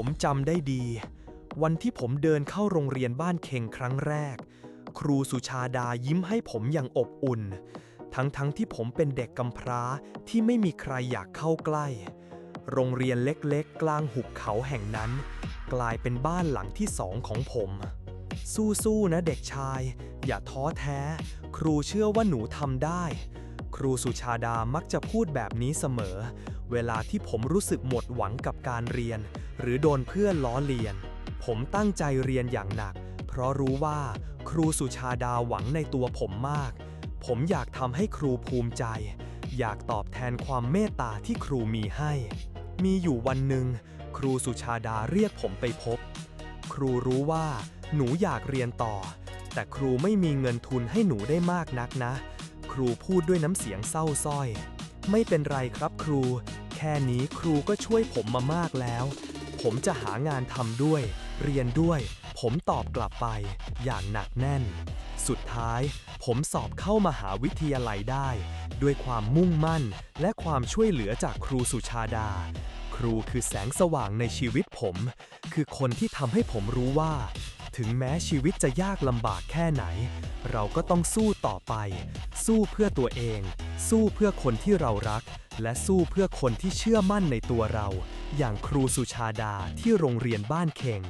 ผมจำได้ดี วันที่ผมเดินเข้าโรงเรียนบ้านเคงครั้งแรก ครูสุชาดายิ้มให้ผมอย่างอบอุ่น ทั้งๆทที่ผมเป็นเด็กกำพร้าที่ไม่มีใครอยากเข้าใกล้ โรงเรียนเล็กๆ กลางหุบเขาแห่งนั้น กลายเป็นบ้านหลังที่สองของผม สู้ๆนะเด็กชาย อย่าท้อแท้ ครูเชื่อว่าหนูทำได้ ครูสุชาดามักจะพูดแบบนี้เสมอ เวลาที่ผมรู้สึกหมดหวังกับการเรียน หรือโดนเพื่อนล้อเลียน ผมตั้งใจเรียนอย่างหนัก เพราะรู้ว่าครูสุชาดาหวังในตัวผมมาก ผมอยากทำให้ครูภูมิใจ อยากตอบแทนความเมตตาที่ครูมีให้ มีอยู่วันหนึ่ง ครูสุชาดาเรียกผมไปพบ ครูรู้ว่า หนูอยากเรียนต่อ แต่ครูไม่มีเงินทุนให้หนูได้มากนักนะ ครูพูดด้วยน้ำเสียงเศร้าสร้อย ไม่เป็นไรครับครู แค่นี้ครูก็ช่วยผมมามากแล้ว ผมจะหางานทำด้วย เรียนด้วย ผมตอบกลับไป อย่างหนักแน่น สุดท้าย ผมสอบเข้ามหาวิทยาลัยได้ ด้วยความมุ่งมั่น และความช่วยเหลือจากครูสุชาดา ครูคือแสงสว่างในชีวิตผม คือคนที่ทำให้ผมรู้ว่า ถึงแม้ชีวิตจะยากลำบากแค่ไหน เราก็ต้องสู้ต่อไป สู้เพื่อตัวเอง สู้เพื่อคนที่เรารัก และสู้เพื่อคนที่เชื่อมั่นในตัวเรา อย่างครูสุชาดาที่โรงเรียนบ้านเข่ง